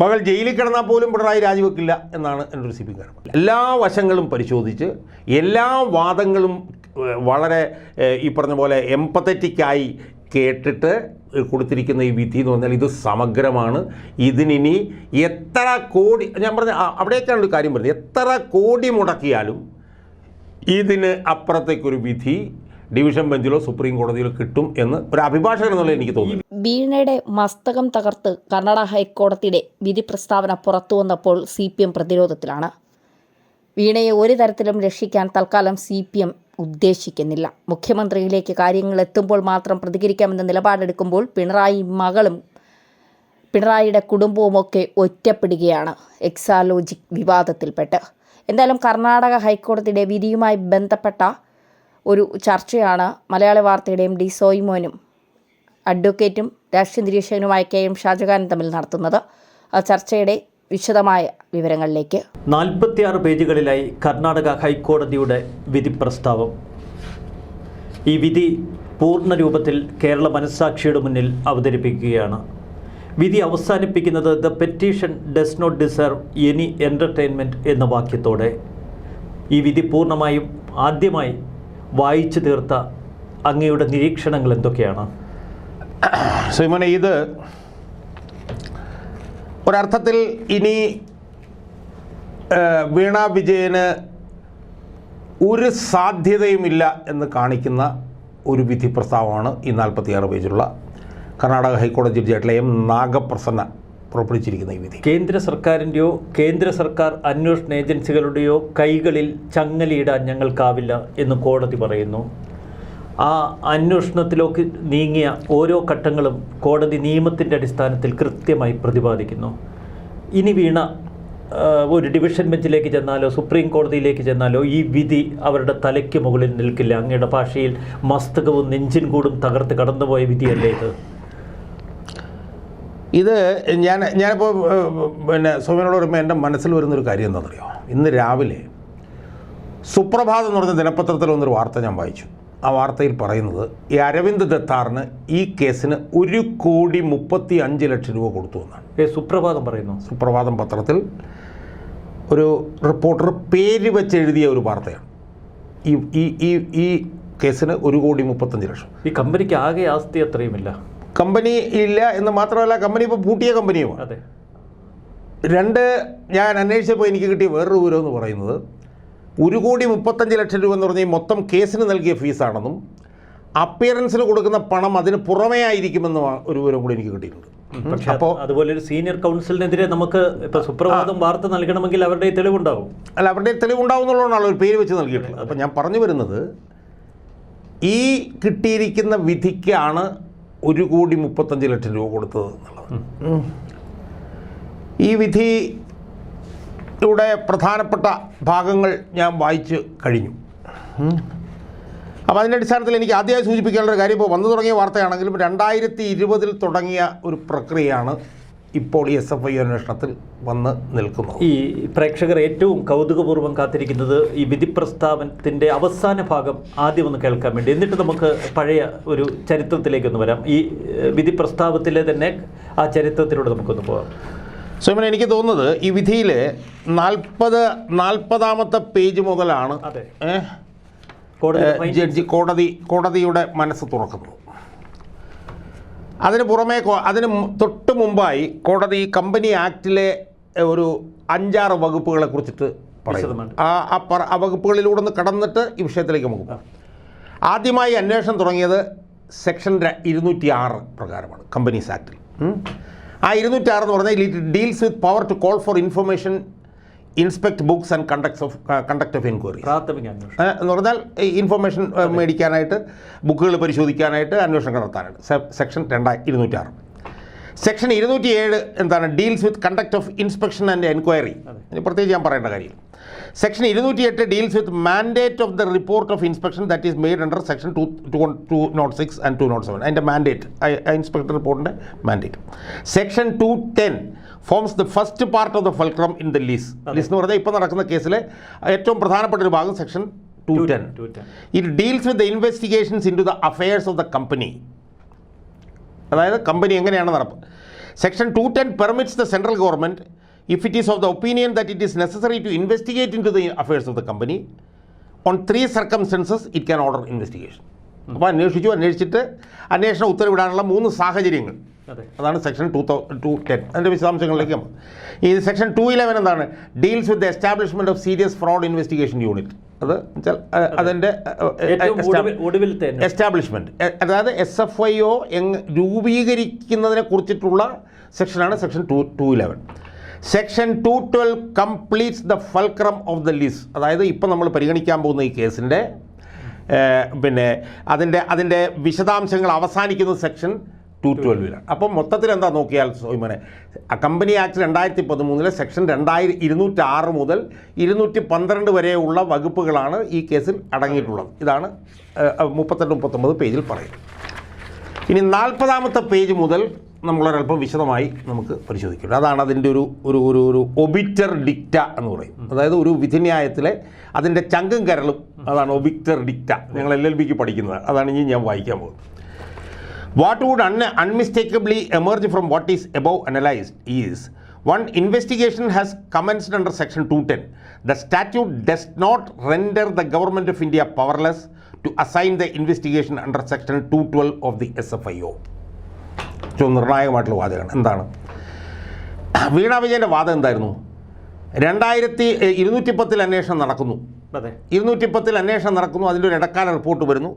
മകൾ ജയിലിൽ കിടന്നാൽ പോലും പിണറായി രാജിവെക്കില്ല എന്നാണ് എന്റെ ഒരു സി പി കാരണം എല്ലാ വശങ്ങളും പരിശോധിച്ച് എല്ലാ വാദങ്ങളും വളരെ ഈ പറഞ്ഞ പോലെ എംപത്തറ്റിക്കായി കേട്ടിട്ട് കൊടുത്തിരിക്കുന്ന ഈ വിധി എന്ന് പറഞ്ഞാൽ ഇത് സമഗ്രമാണ്. ഇതിനി എത്ര കോടി ഞാൻ പറഞ്ഞ അവിടേക്കാണ് ഒരു കാര്യം പറഞ്ഞത്. എത്ര കോടി മുടക്കിയാലും ഇതിന് അപ്പുറത്തേക്കൊരു വിധി ഡിവിഷൻ ബെഞ്ചിലോ സുപ്രീം കോടതിയിലോ കിട്ടും എന്ന് ഒരു അഭിഭാഷകൻ എന്നുള്ള എനിക്ക് തോന്നി വീണയുടെ മസ്തകം തകർത്ത് കർണാടക ഹൈക്കോടതിയുടെ വിധി പ്രസ്താവന പുറത്തു വന്നപ്പോൾ സി പി എം പ്രതിരോധത്തിലാണ്. വീണയെ ഒരു തരത്തിലും രക്ഷിക്കാൻ തൽക്കാലം സി പി എം ഉദ്ദേശിക്കുന്നില്ല. മുഖ്യമന്ത്രിയിലേക്ക് കാര്യങ്ങൾ എത്തുമ്പോൾ മാത്രം പ്രതികരിക്കാമെന്ന നിലപാടെടുക്കുമ്പോൾ പിണറായി മകളും പിണറായിയുടെ കുടുംബവും കുടുംബവുമൊക്കെ ഒറ്റപ്പെടുകയാണ് എക്സാലോജിക് വിവാദത്തിൽപ്പെട്ട്. എന്തായാലും കർണാടക ഹൈക്കോടതിയുടെ വിധിയുമായി ബന്ധപ്പെട്ട ഒരു ചർച്ചയാണ് മലയാള വാർത്തയുടെ എം ഡി സോയിമോനും അഡ്വക്കേറ്റും രാഷ്ട്രീയ നിരീക്ഷകനുമായ കെ എം ഷാജഹാനും തമ്മിൽ നടത്തുന്നത്. ആ ചർച്ചയുടെ വിശദമായ വിവരങ്ങളിലേക്ക്. നാൽപ്പത്തിയാറ് പേജുകളിലായി കർണാടക ഹൈക്കോടതിയുടെ വിധി പ്രസ്താവം. ഈ വിധി പൂർണ രൂപത്തിൽ കേരള മനസ്സാക്ഷിയുടെ മുന്നിൽ അവതരിപ്പിക്കുകയാണ്. വിധി അവസാനിപ്പിക്കുന്നത് the petition does not deserve any entertainment എന്ന വാക്യത്തോടെ. ഈ വിധി പൂർണമായും ആദ്യമായി വായിച്ചു തീർത്ത അങ്ങയുടെ നിരീക്ഷണങ്ങൾ എന്തൊക്കെയാണ്? സുമനെ ഇത് ഒരർത്ഥത്തിൽ ഇനി വീണ വിജയന് ഒരു സാധ്യതയുമില്ല എന്ന് കാണിക്കുന്ന ഒരു വിധി പ്രസ്താവമാണ് ഈ നാൽപ്പത്തിയാറ് പേജുള്ള കർണാടക ഹൈക്കോടതി ജഡ്ജിയായിട്ടുള്ള എം നാഗപ്രസന്ന. പുറപ്പെടുവിച്ചിരിക്കുന്ന ഈ വിധി. കേന്ദ്ര സർക്കാരിന്റെയോ കേന്ദ്ര സർക്കാർ അന്വേഷണ ഏജൻസികളുടെയോ കൈകളിൽ ചങ്ങലയിടാൻ ഞങ്ങൾക്കാവില്ല എന്ന് കോടതി പറയുന്നു. ആ അന്വേഷണത്തിലേക്ക് നീങ്ങിയ ഓരോ ഘട്ടങ്ങളും കോടതി നിയമത്തിന്റെ അടിസ്ഥാനത്തിൽ കൃത്യമായി പ്രതിപാദിക്കുന്നു. ഇനി വീണ ഒരു ഡിവിഷൻ ബെഞ്ചിലേക്ക് ചെന്നാലോ സുപ്രീം കോടതിയിലേക്ക് ചെന്നാലോ ഈ വിധി അവരുടെ തലയ്ക്ക് മുകളിൽ നിൽക്കില്ല. അങ്ങയുടെ ഭാഷയിൽ മസ്തകവും നെഞ്ചിൻ കൂടും തകർത്ത് കടന്നുപോയ വിധിയല്ലേ ഇത്? ഇത് ഞാൻ ഞാനിപ്പോൾ പിന്നെ സോമനോട് പറയുമ്പോൾ എന്റെ മനസ്സിൽ വരുന്നൊരു കാര്യം എന്താണെന്നറിയോ? ഇന്ന് രാവിലെ സുപ്രഭാതം എന്ന് പറഞ്ഞ ദിനപത്രത്തിൽ വന്നൊരു വാർത്ത ഞാൻ വായിച്ചു. ആ വാർത്തയിൽ പറയുന്നത് ഈ അരവിന്ദ് ദത്താറിന് ഈ കേസിന് ഒരു കോടി മുപ്പത്തി അഞ്ച് ലക്ഷം രൂപ കൊടുത്തു എന്നാണ്. ഏ സുപ്രഭാതം പറയുന്നു? സുപ്രഭാതം പത്രത്തിൽ ഒരു റിപ്പോർട്ടർ പേര് വെച്ച് എഴുതിയ ഒരു വാർത്തയാണ്. ഈ ഈ ഈ ഈ കേസിന് ഒരു കോടി മുപ്പത്തഞ്ച് ലക്ഷം. ഈ കമ്പനിക്ക് ആകെ ആസ്തി അത്രയുമില്ല. കമ്പനി ഇല്ല എന്ന് മാത്രമല്ല കമ്പനി ഇപ്പോൾ പൂട്ടിയ കമ്പനിയുമാണ്. അതെ. രണ്ട് ഞാൻ അന്വേഷിച്ചപ്പോൾ എനിക്ക് കിട്ടിയ വേറൊരു വിവരം എന്ന് പറയുന്നത് ഒരു കോടി മുപ്പത്തഞ്ച് ലക്ഷം രൂപ എന്ന് പറഞ്ഞാൽ മൊത്തം കേസിന് നൽകിയ ഫീസാണെന്നും അപ്പിയറൻസിന് കൊടുക്കുന്ന പണം അതിന് പുറമേ ആയിരിക്കുമെന്നും ഒരു വിവരം കൂടി എനിക്ക് കിട്ടിയിട്ടുണ്ട്. പക്ഷെ അപ്പോൾ അതുപോലെ ഒരു സീനിയർ കൗൺസിലിനെതിരെ നമുക്ക് ഇപ്പൊ സുപ്രഭാതം വാർത്ത നൽകണമെങ്കിൽ അവരുടെ തെളിവുണ്ടാവും. അല്ല അവരുടെ തെളിവുണ്ടാവും എന്നുള്ളതാണ് ഒരു പേര് വെച്ച് നൽകിയിട്ടുള്ളത്. അപ്പം ഞാൻ പറഞ്ഞു വരുന്നത് ഈ കിട്ടിയിരിക്കുന്ന വിധിക്കാണ് ഒരു കോടി മുപ്പത്തഞ്ച് ലക്ഷം രൂപ കൊടുത്തത് എന്നുള്ളത് ഈ വിധിയുടെ പ്രധാനപ്പെട്ട ഭാഗങ്ങൾ ഞാൻ വായിച്ച് കഴിഞ്ഞു. അപ്പോൾ അതിന്റെ അടിസ്ഥാനത്തിൽ എനിക്ക് ആദ്യമായി സൂചിപ്പിക്കാനുള്ള കാര്യം ഇപ്പോൾ വന്നു തുടങ്ങിയ വാർത്തയാണെങ്കിലും രണ്ടായിരത്തി ഇരുപതിൽ തുടങ്ങിയ ഒരു പ്രക്രിയയാണ് ഇപ്പോൾ ഈ എസ് എഫ് ഐ അന്വേഷണത്തിൽ വന്ന് നിൽക്കുന്നു. ഈ പ്രേക്ഷകർ ഏറ്റവും കൗതുകപൂർവം കാത്തിരിക്കുന്നത് ഈ വിധി പ്രസ്താവനത്തിന്റെ അവസാന ഭാഗം ആദ്യം ഒന്ന് കേൾക്കാൻ വേണ്ടി. എന്നിട്ട് നമുക്ക് പഴയ ഒരു ചരിത്രത്തിലേക്കൊന്ന് വരാം. ഈ വിധി പ്രസ്താവത്തിലെ തന്നെ ആ ചരിത്രത്തിലൂടെ നമുക്കൊന്ന് പോകാം സോമൻ എനിക്ക് തോന്നുന്നത് ഈ വിധിയിൽ നാൽപ്പത് നാൽപ്പതാമത്തെ പേജ് മുതലാണ് ജഡ്ജി കോടതി കോടതിയുടെ മനസ്സ് തുറക്കുന്നത്. അതിന് പുറമേ അതിന് തൊട്ട് മുമ്പായി കോടതി കമ്പനി ആക്ടിലെ ഒരു അഞ്ചാറ് വകുപ്പുകളെ കുറിച്ചിട്ട് പറയും ആ വകുപ്പുകളിലൂടെ ഒന്ന് കടന്നിട്ട് ഈ വിഷയത്തിലേക്ക് നമുക്ക് പോകാം. ആദ്യമായി അന്വേഷണം തുടങ്ങിയത് സെക്ഷൻ ഇരുന്നൂറ്റി ആറ് പ്രകാരമാണ് കമ്പനീസ് ആക്ടിൽ. ആ ഇരുന്നൂറ്റി ആറ് എന്ന് പറഞ്ഞാൽ it deals with power to call for information inspect books and conducts of conduct of enquiry പ്രാഥമിക എന്ന് പറഞ്ഞാൽ ഇൻഫർമേഷൻ മേടിക്കാനായിട്ട് ബുക്കുകൾ പരിശോധിക്കാനായിട്ട് അന്വേഷണം നടത്താനായിട്ട് സെക്ഷൻ രണ്ടായി ഇരുന്നൂറ്റാറ് സെക്ഷൻ ഇരുന്നൂറ്റി ഏഴ് എന്താണ് deals with conduct of inspection and enquiry പ്രത്യേകിച്ച് ഞാൻ പറയേണ്ട കാര്യം. സെക്ഷൻ ഇരുന്നൂറ്റി എട്ട് deals with mandate of the report of inspection that is made under section two two two not six and two not seven അതിന്റെ മാൻഡേറ്റ് ഇൻസ്പെക്ടർ റിപ്പോർട്ടിന്റെ mandate section two ten forms the first part of the fulcrum in the lis lis എന്ന് പറഞ്ഞാൽ ഇപ്പോൾ നടക്കുന്ന കേസിലെ ഏറ്റവും പ്രധാനപ്പെട്ട ഒരു ഭാഗം section two ten. It deals with the investigations into the affairs of the company അതായത് കമ്പനി എങ്ങനെയാണ് നടപ്പ്. Section two ten permits the central government if it is of the opinion that it is necessary to investigate into the affairs of the company on three circumstances it can order investigation അപ്പോൾ അന്വേഷിച്ചു അന്വേഷിച്ചിട്ട് അന്വേഷണം ഉത്തരവിടാനുള്ള മൂന്ന് സാഹചര്യങ്ങൾ. അതാണ് section two തൗ two ten അതിന്റെ വിശദാംശങ്ങളിലേക്ക് ഈ സെക്ഷൻ ടു ഇലവൻ എന്താണ്? Deals with establishment of serious fraud investigation unit അത് അതിന്റെ. എസ്റ്റാബ്ലിഷ്മെന്റ് അതായത് എസ് എഫ് ഐ ഒ എങ് രൂപീകരിക്കുന്നതിനെ കുറിച്ചിട്ടുള്ള സെക്ഷനാണ് section two two eleven section two twelve completes the fulcrum of the lis അതായത് ഇപ്പം നമ്മൾ പരിഗണിക്കാൻ പോകുന്ന ഈ കേസിന്റെ പിന്നെ അതിന്റെ അതിന്റെ വിശദാംശങ്ങൾ അവസാനിക്കുന്ന സെക്ഷൻ ടു ട്വൽവിലാണ്. അപ്പം മൊത്തത്തിൽ എന്താ നോക്കിയാൽ സോയിമനെ? കമ്പനി ആക്ട് രണ്ടായിരത്തി പതിമൂന്നിലെ സെക്ഷൻ രണ്ടായിരം ഇരുന്നൂറ്റി ആറ് മുതൽ ഇരുന്നൂറ്റി പന്ത്രണ്ട് വരെയുള്ള വകുപ്പുകളാണ് ഈ കേസിൽ അടങ്ങിയിട്ടുള്ളത്. ഇതാണ് മുപ്പത്തെട്ട് മുപ്പത്തൊമ്പത് പേജിൽ പറയുന്നത്. ഇനി നാൽപ്പതാമത്തെ പേജ് മുതൽ നമ്മളൊരല്പം വിശദമായി നമുക്ക് പരിശോധിക്കണം അതാണ് അതിന്റെ ഒരു ഒരു ഒരു ഒരു ഒബിറ്റർ ഡിക്റ്റ എന്ന് പറയും. അതായത് ഒരു വിധിന്യായത്തിലെ അതിന്റെ ചങ്കും കരളും. അതാണ് ഒബിറ്റർ ഡിക്റ്റ. ഞങ്ങൾ എൽ എൽ ബിക്ക് പഠിക്കുന്നത്. അതാണ് ഇനി ഞാൻ വായിക്കാൻ പോകുന്നത്. What would un- unmistakably emerge from what is above analyzed is one investigation has commenced under Section 210. The statute does not render the Government of India powerless to assign the investigation under Section 212 of the SFIO. ഏറ്റവും നിർണായകമായിട്ടുള്ള വാചകമാണ് എന്താണ് വീണ വിജയന്റെ വാദം എന്തായിരുന്നു രണ്ടായിരത്തി ഇരുന്നൂറ്റി പത്തിൽ അന്വേഷണം നടക്കുന്നു അതെ ഇരുന്നൂറ്റി പത്തിൽ അന്വേഷണം നടക്കുന്നു അതിന്റെ ഒരു ഇടക്കാല റിപ്പോർട്ട് വരുന്നു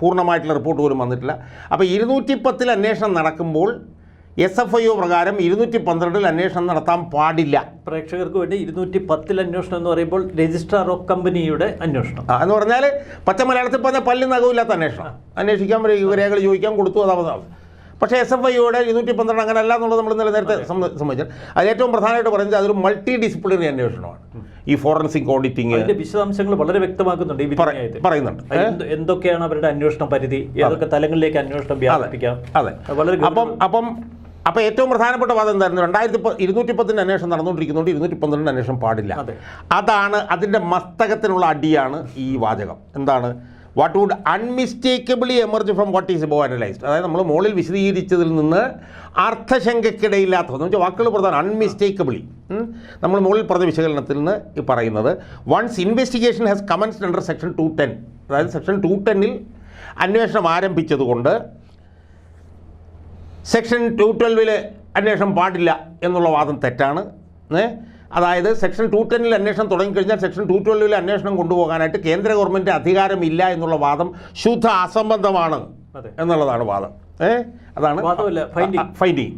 പൂർണമായിട്ടുള്ള റിപ്പോർട്ട് പോലും വന്നിട്ടില്ല. അപ്പോൾ ഇരുന്നൂറ്റി പത്തിൽ അന്വേഷണം നടക്കുമ്പോൾ എസ് എഫ് ഐ ഒ പ്രകാരം ഇരുന്നൂറ്റി പന്ത്രണ്ടിൽ അന്വേഷണം നടത്താൻ പാടില്ല. പ്രേക്ഷകർക്ക് വേണ്ടി ഇരുന്നൂറ്റി പത്തിൽ അന്വേഷണം എന്ന് പറയുമ്പോൾ രജിസ്ട്രാർ ഓഫ് കമ്പനിയുടെ അന്വേഷണം. എന്ന് പറഞ്ഞാൽ പച്ച മലയാളത്തിൽ പറഞ്ഞ പല്ലിന് നഖമില്ലാത്ത അന്വേഷണം. അന്വേഷിക്കാൻ രേഖകൾ ചോദിക്കാൻ കൊടുത്തു അതാവതാവും പക്ഷേ എസ് എഫ് ഐയുടെ ഇരുന്നൂറ്റി പന്ത്രണ്ട് അങ്ങനെ അല്ല എന്നുള്ളത് നമ്മൾ ഇന്നലെ നേരത്തെ സമ്മതിച്ചാൽ അത് ഏറ്റവും പ്രധാനമായിട്ട് പറയുന്നത് അതൊരു മൾട്ടി ഡിസിപ്ലിനറി അന്വേഷണമാണ് ഈ ഫോറൻസിക് അതിന്റെ വിശദാംശങ്ങൾ വളരെ വ്യക്തമാക്കുന്നുണ്ട് ഈ. പറയുന്നുണ്ട്. എന്തൊക്കെയാണ് അവരുടെ അന്വേഷണ പരിധി? ഏതൊക്കെ തലങ്ങളിലേക്ക് അന്വേഷണം വ്യാപിപ്പിക്കാം? അതെ. വളരെ അപ്പം അപ്പം അപ്പം ഏറ്റവും പ്രധാനപ്പെട്ട വാദം എന്തായിരുന്നു? രണ്ടായിരത്തി ഇരുന്നൂറ്റി പത്തിന് അന്വേഷണം നടന്നുകൊണ്ടിരിക്കുന്നുണ്ട് ഇരുന്നൂറ്റി പന്ത്രണ്ട് അന്വേഷണം പാടില്ല. അതാണ് അതിന്റെ മസ്തകത്തിനുള്ള അടിയാണ് ഈ വാചകം. എന്താണ്? What would unmistakably emerge from what is ബോ അനലൈസ്ഡ് അതായത് നമ്മൾ മുകളിൽ വിശദീകരിച്ചതിൽ നിന്ന് അർത്ഥശങ്കയ്ക്കിടയില്ലാത്ത എന്ന് വെച്ചാൽ വാക്കുകൾ പ്രധാനം അൺമിസ്റ്റേക്കബിളി നമ്മൾ മുകളിൽ പറഞ്ഞ വിശകലനത്തിൽ നിന്ന് ഈ പറയുന്നത് once investigation has commenced under section two ten അതായത് സെക്ഷൻ ടു ടെന്നിൽ അന്വേഷണം ആരംഭിച്ചതുകൊണ്ട് സെക്ഷൻ ടു ട്വൽവിൽ അന്വേഷണം പാടില്ല എന്നുള്ള വാദം തെറ്റാണ്. ഏ? അതായത് സെക്ഷൻ ടു ടെന്നിൽ അന്വേഷണം തുടങ്ങിക്കഴിഞ്ഞാൽ സെക്ഷൻ ടു ട്വൽവിൽ അന്വേഷണം കൊണ്ടുപോകാനായിട്ട് കേന്ദ്ര ഗവൺമെന്റ് അധികാരമില്ല എന്നുള്ള വാദം ശുദ്ധ അസംബന്ധമാണ് എന്നുള്ളതാണ് വാദം. ഏ? അതാണ്. Finding.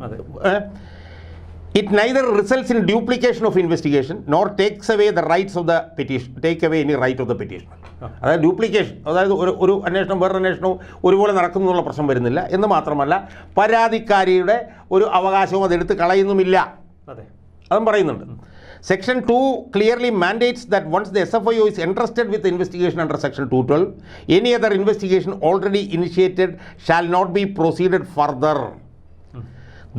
It neither results in duplication of investigation nor takes away the rights of the petition take away any right of the petition അതായത് ഡ്യൂപ്ലിക്കേഷൻ അതായത് ഒരു ഒരു അന്വേഷണം വേറൊരു അന്വേഷണവും ഒരുപോലെ നടക്കുന്നു എന്നുള്ള പ്രശ്നം വരുന്നില്ല. എന്ന് മാത്രമല്ല പരാതിക്കാരിയുടെ ഒരു അവകാശവും അതെടുത്ത് കളയുന്നുമില്ല. അതെ. അതും പറയുന്നുണ്ട്. Section 2 clearly mandates that once the SFIO is entrusted with investigation under Section 212, any other investigation already initiated shall not be proceeded further.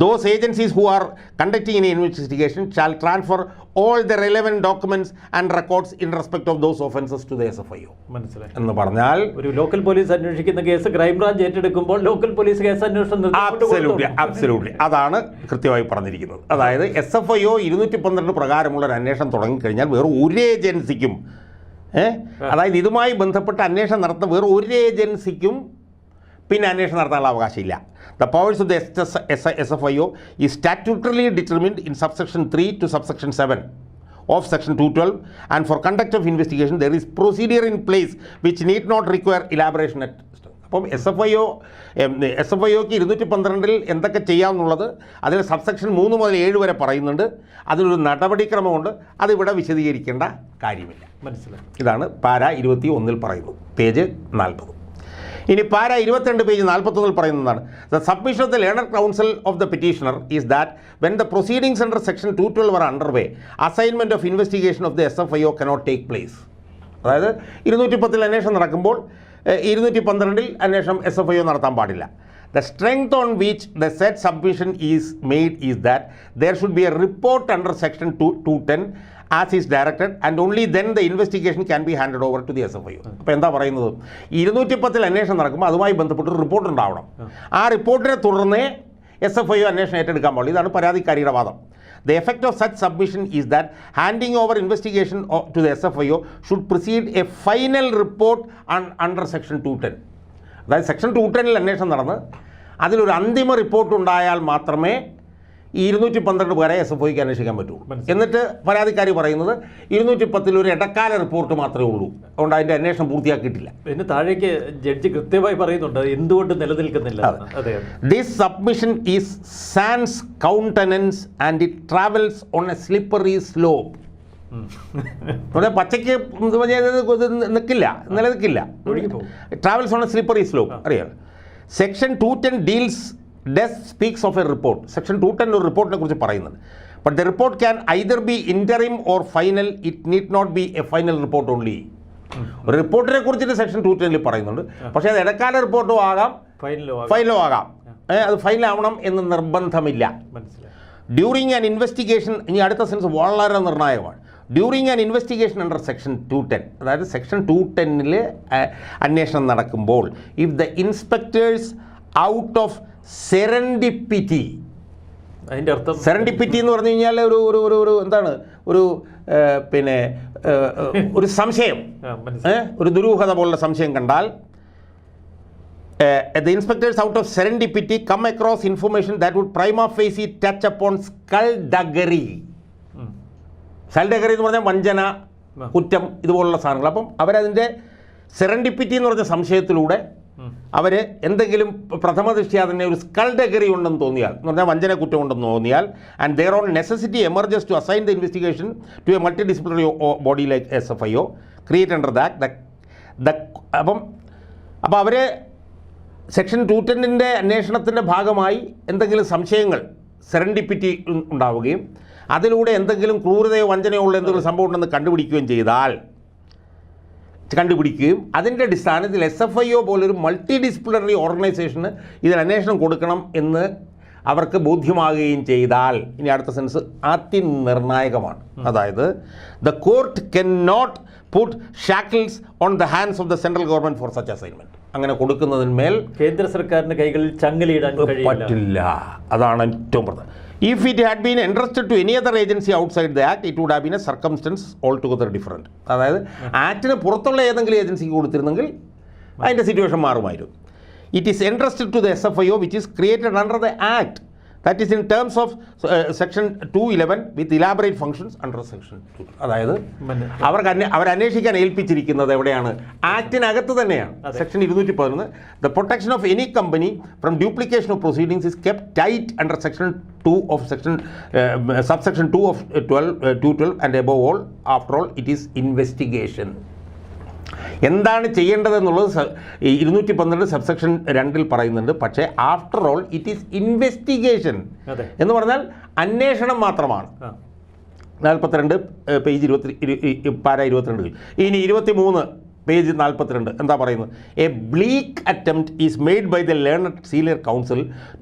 Those agencies who are conducting an investigation shall transfer all the relevant documents and records in respect of those എസ് to the ഒ മനസ്സിലായി. എന്ന് പറഞ്ഞാൽ ഒരു local police അന്വേഷിക്കുന്ന case crime branch ഏറ്റെടുക്കുമ്പോൾ local police case അന്വേഷണം absolutely അതാണ് കൃത്യമായി പറഞ്ഞിരിക്കുന്നത്. അതായത് എസ് എഫ് ഐ ഒ ഇരുന്നൂറ്റി പന്ത്രണ്ട് പ്രകാരമുള്ള ഒരു അന്വേഷണം തുടങ്ങിക്കഴിഞ്ഞാൽ വേറെ ഒരു ഏജൻസിക്കും ഏഹ് അതായത് ഇതുമായി ബന്ധപ്പെട്ട് അന്വേഷണം നടത്തുന്ന വേറെ ഒരു ഏജൻസിക്കും പിന്നെ അന്വേഷണം നടത്താനുള്ള അവകാശമില്ല. The powers of the S S S F I O ഈ statutorily determined in subsection three two subsection seven of section two twelve and for conduct of investigation there is procedure in place which need not require elaboration at അപ്പം S F I O S F I ഒക്ക് ഇരുന്നൂറ്റി പന്ത്രണ്ടിൽ എന്തൊക്കെ ചെയ്യാമെന്നുള്ളത് അതിൽ subsection മൂന്ന് മുതൽ ഏഴ് വരെ പറയുന്നുണ്ട്. അതിലൊരു നടപടിക്രമമുണ്ട്. അതിവിടെ വിശദീകരിക്കേണ്ട കാര്യമില്ല. മനസ്സിലായി. ഇതാണ് പാര ഇരുപത്തി ഒന്നിൽ പറയുന്നത്. പേജ് നാൽപ്പത്. ഇനി പാര ഇരുപത്തിരണ്ട് പേജ് നാൽപ്പത്തൊന്നിൽ പറയുന്നതാണ്. The submission of the learned counsel of the petitioner is that when the proceedings under section two twelve are under way assignment of investigation of the S F I O cannot take place അതായത് ഇരുന്നൂറ്റി പത്തിൽ അന്വേഷണം നടക്കുമ്പോൾ ഇരുന്നൂറ്റി പന്ത്രണ്ടിൽ അന്വേഷണം S F I O നടത്താൻ പാടില്ല. The strength on which the said submission is made is that there should be a report under section two two ten as is directed and only then the investigation can be handed over to the S F I അപ്പോൾ എന്താ പറയുന്നത്? ഇരുന്നൂറ്റി പത്തിൽ അന്വേഷണം നടക്കുമ്പോൾ അതുമായി ബന്ധപ്പെട്ട് ഒരു റിപ്പോർട്ട് ഉണ്ടാവണം. ആ റിപ്പോർട്ടിനെ തുടർന്ന് എസ് എഫ് ഐ അന്വേഷണം ഏറ്റെടുക്കാൻ പാടില്ല. ഇതാണ് പരാതിക്കാരിയുടെ വാദം. The effect of such submission is that handing over investigation to the S F I O should precede a final report under section two ten അതായത് സെക്ഷൻ ടു ടെനിൽ അന്വേഷണം നടന്ന് അതിലൊരു അന്തിമ റിപ്പോർട്ട് ഉണ്ടായാൽ മാത്രമേ ഈ ഇരുന്നൂറ്റി പന്ത്രണ്ട് പേരെ എസ് എഫ് ഐക്ക് അന്വേഷിക്കാൻ പറ്റുള്ളൂ എന്നിട്ട് പരാതിക്കാരി പറയുന്നത് ഇരുന്നൂറ്റി പത്തിൽ ഒരു ഇടക്കാല റിപ്പോർട്ട് മാത്രമേ ഉള്ളൂ. അതുകൊണ്ട് അതിന്റെ അന്വേഷണം പൂർത്തിയാക്കിയിട്ടില്ല. പിന്നെ താഴേക്ക് ജഡ്ജി കൃത്യമായി പറയുന്നുണ്ട് എന്തുകൊണ്ട് നിലനിൽക്കുന്നില്ല this submission is sans countenance and it travels on a slippery slope. ഇവിടെ പച്ചയ്ക്ക് നിൽക്കില്ല നിലനിൽക്കില്ല. Travels on a slippery slope അറിയാം. Section two ten deals does speaks of a report section two ten ഒരു റിപ്പോർട്ടിനെ കുറിച്ച് പറയുന്നുണ്ട്. But the report can either be interim or final it need not be a final report only ഒരു റിപ്പോർട്ടിനെ കുറിച്ചിട്ട് section two ടെനിൽ പറയുന്നുണ്ട്. പക്ഷേ അത് ഇടക്കാല റിപ്പോർട്ടും ആകാം. ഫൈനലോ ആകാം. അത് ഫൈനലാവണം എന്ന് നിർബന്ധമില്ല. മനസ്സിലായി. ഡ്യൂറിങ് ആൻ ഇൻവെസ്റ്റിഗേഷൻ ഇനി അടുത്ത സെൻസ് വളരെ നിർണായകമാണ്. During an investigation under section two ten അതായത് സെക്ഷൻ ടു ടെന്നിൽ അന്വേഷണം നടക്കുമ്പോൾ if the inspectors out of serendipity അതിന്റെ അർത്ഥം സെറൻഡിപ്പിറ്റി എന്ന് പറഞ്ഞു കഴിഞ്ഞാൽ ഒരു ഒരു ഒരു ഒരു എന്താണ്? ഒരു പിന്നെ ഒരു സംശയം. ഒരു ദുരൂഹത പോലുള്ള സംശയം കണ്ടാൽ the inspectors out of serendipity come across information that would prima facie ഈ touch upon skulduggery. Skulduggery എന്ന് പറഞ്ഞാൽ വഞ്ചന കുറ്റം ഇതുപോലുള്ള സാധനങ്ങൾ. അപ്പം അവരതിന്റെ സെറൻഡിപ്പിറ്റി എന്ന് പറഞ്ഞ സംശയത്തിലൂടെ. അവർ എന്തെങ്കിലും പ്രഥമ ദൃഷ്ടിയാ തന്നെ ഒരു സ്കൾ ഡെഗറി ഉണ്ടെന്ന് തോന്നിയാൽ എന്ന് പറഞ്ഞാൽ വഞ്ചന കുറ്റം ഉണ്ടെന്ന് തോന്നിയാൽ and there on necessity emerges to assign the investigation to a multi disciplinary body like S F I O create under that the അപ്പം അപ്പോൾ അവർ സെക്ഷൻ ടു ടെന്നിന്റെ അന്വേഷണത്തിന്റെ ഭാഗമായി എന്തെങ്കിലും സംശയങ്ങൾ സെറൻഡിപ്പിറ്റി ഉണ്ടാവുകയും അതിലൂടെ എന്തെങ്കിലും ക്രൂരതയോ വഞ്ചനയോ ഉള്ള എന്തെങ്കിലും സംഭവം ഉണ്ടെന്ന് കണ്ടുപിടിക്കുകയും ചെയ്താൽ കണ്ടുപിടിക്കുകയും അതിന്റെ അടിസ്ഥാനത്തിൽ എസ് എഫ് ഐ ഒ പോലൊരു മൾട്ടി ഡിസിപ്ലിനറി ഓർഗനൈസേഷന് ഇതിൽ അന്വേഷണം കൊടുക്കണം എന്ന് അവർക്ക് ബോധ്യമാകുകയും ചെയ്താൽ ഇനി അടുത്ത സെൻസ് അതിനിർണായകമാണ് അതായത് the court can not put shackles on the hands of the central government for such assignment അങ്ങനെ കൊടുക്കുന്നതിന്മേൽ കേന്ദ്ര സർക്കാരിന്റെ കൈകളിൽ ചങ്ങലിയിടാൻ പറ്റില്ല. അതാണ് ഏറ്റവും പ്രധാനം. If it had been entrusted to any other agency outside the act it would have been a circumstance altogether different അതായത് ആക്ടിന് പുറത്തുള്ള ഏതെങ്കിലും ഏജൻസിക്ക് കൊടുത്തിരുന്നെങ്കിൽ അതിന്റെ situation മാറുമായിരുന്നു. It is entrusted to the S F I O which is created under the act that is in terms of section two eleven with elaborate functions under section two അതായത് അവർക്ക് അന്വേ അവർ അന്വേഷിക്കാൻ ഏൽപ്പിച്ചിരിക്കുന്നത് എവിടെയാണ്? ആക്ടിനകത്ത് തന്നെയാണ്. സെക്ഷൻ ഇരുന്നൂറ്റി പതിനൊന്ന് the protection of any company from duplication of proceedings is kept tight under section two of section sub section two of twelve two twelve and above all after all it is investigation എന്താണ് ചെയ്യേണ്ടതെന്നുള്ളത് ഇരുന്നൂറ്റി പന്ത്രണ്ട് subsection രണ്ടിൽ പറയുന്നുണ്ട്. പക്ഷേ after all it is investigation എന്ന് പറഞ്ഞാൽ അന്വേഷണം മാത്രമാണ്. നാൽപ്പത്തിരണ്ട് പേജ് ഇരുപത്തി പാര ഇരുപത്തിരണ്ട് ഇനി ഇരുപത്തി മൂന്ന് പേജ് നാൽപ്പത്തിരണ്ട്. എന്താ പറയുന്നത്? A bleak attempt is made by the learned senior counsel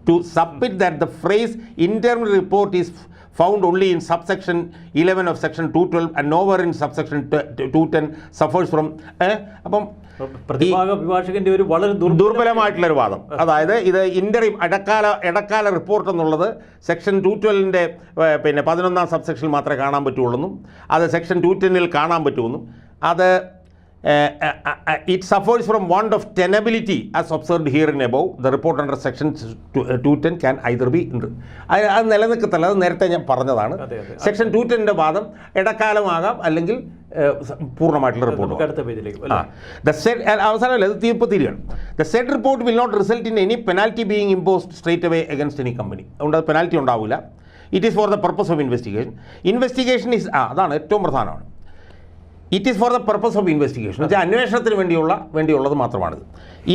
to submit that the phrase internal report is only in subsection eleven of section two twelve and nowhere in subsection two ten suffers from അപ്പം പ്രതിഭാഗ അഭിഭാഷകന്റെ ഒരു വളരെ ദുർബല ദുർബലമായിട്ടുള്ളൊരു വാദം. അതായത് ഇത് interim ഇടക്കാല ഇടക്കാല റിപ്പോർട്ട് എന്നുള്ളത് സെക്ഷൻ ടു ട്വൽവിന്റെ പിന്നെ പതിനൊന്നാം സബ്സെക്ഷനിൽ മാത്രമേ കാണാൻ പറ്റുള്ളൂ അത് സെക്ഷൻ ടു ടെന്നിൽ കാണാൻ പറ്റുമെന്നും അത് it suffers from want of tenability as observed hereinabove the report under section two ten can either be ഉണ്ട് അത് അത് നിലനിൽക്കത്തില്ല. അത് നേരത്തെ ഞാൻ പറഞ്ഞതാണ്. സെക്ഷൻ ടു ടെന്റെ വാദം ഇടക്കാലമാകാം അല്ലെങ്കിൽ പൂർണമായിട്ടുള്ള റിപ്പോർട്ട് ദ സെഡ് അവസാനമല്ല ഇത് തീർപ്പ് തീരുകയാണ്. The said report will not result in any penalty being imposed straight away against any company അതുകൊണ്ട് അത് പെനാൽറ്റി ഉണ്ടാവില്ല. It is for the purpose of investigation investigation is ആ അതാണ് ഏറ്റവും പ്രധാനമാണ്. It is for the purpose of investigation വെച്ചാൽ അന്വേഷണത്തിന് വേണ്ടിയുള്ള വേണ്ടിയുള്ളത് മാത്രമാണിത്.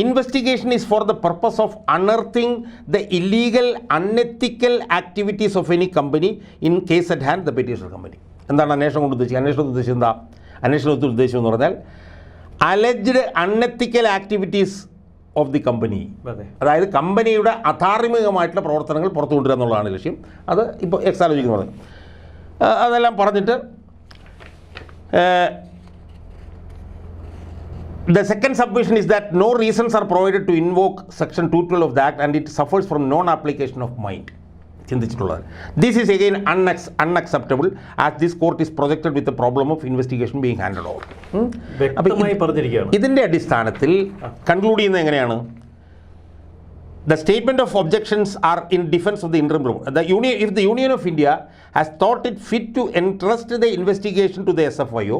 Investigation is for the purpose of unearthing the illegal unethical activities of any company in case at hand the petitioner company എന്താണ് അന്വേഷണം കൊണ്ട് ഉദ്ദേശിക്കുക അന്വേഷണം ഉദ്ദേശിച്ചത് എന്താ? അന്വേഷണത്തിൽ ഉദ്ദേശം എന്ന് പറഞ്ഞാൽ alleged unethical activities of the company അതായത് കമ്പനിയുടെ അധാർമികമായിട്ടുള്ള പ്രവർത്തനങ്ങൾ പുറത്തു കൊണ്ടുവരിക എന്നുള്ളതാണ് ലക്ഷ്യം. അത് ഇപ്പോൾ എക്സാലോജിക്ക് പറഞ്ഞു. അതെല്ലാം പറഞ്ഞിട്ട് The second submission is that no reasons are provided to invoke section 212 of the act and it suffers from non-application of mind. ചിന്തിച്ചിട്ടുള്ളത് this is again അൺഅക്സ് unacceptable as this court is projected with problem of investigation being handed over പറഞ്ഞിരിക്കുകയാണ് ഇതിന്റെ അടിസ്ഥാനത്തിൽ conclude ചെയ്യുന്നത് എങ്ങനെയാണ് The statement of objections are in defense of the interim report. The union, if the Union of India has thought it fit to entrust the investigation to the SFIO,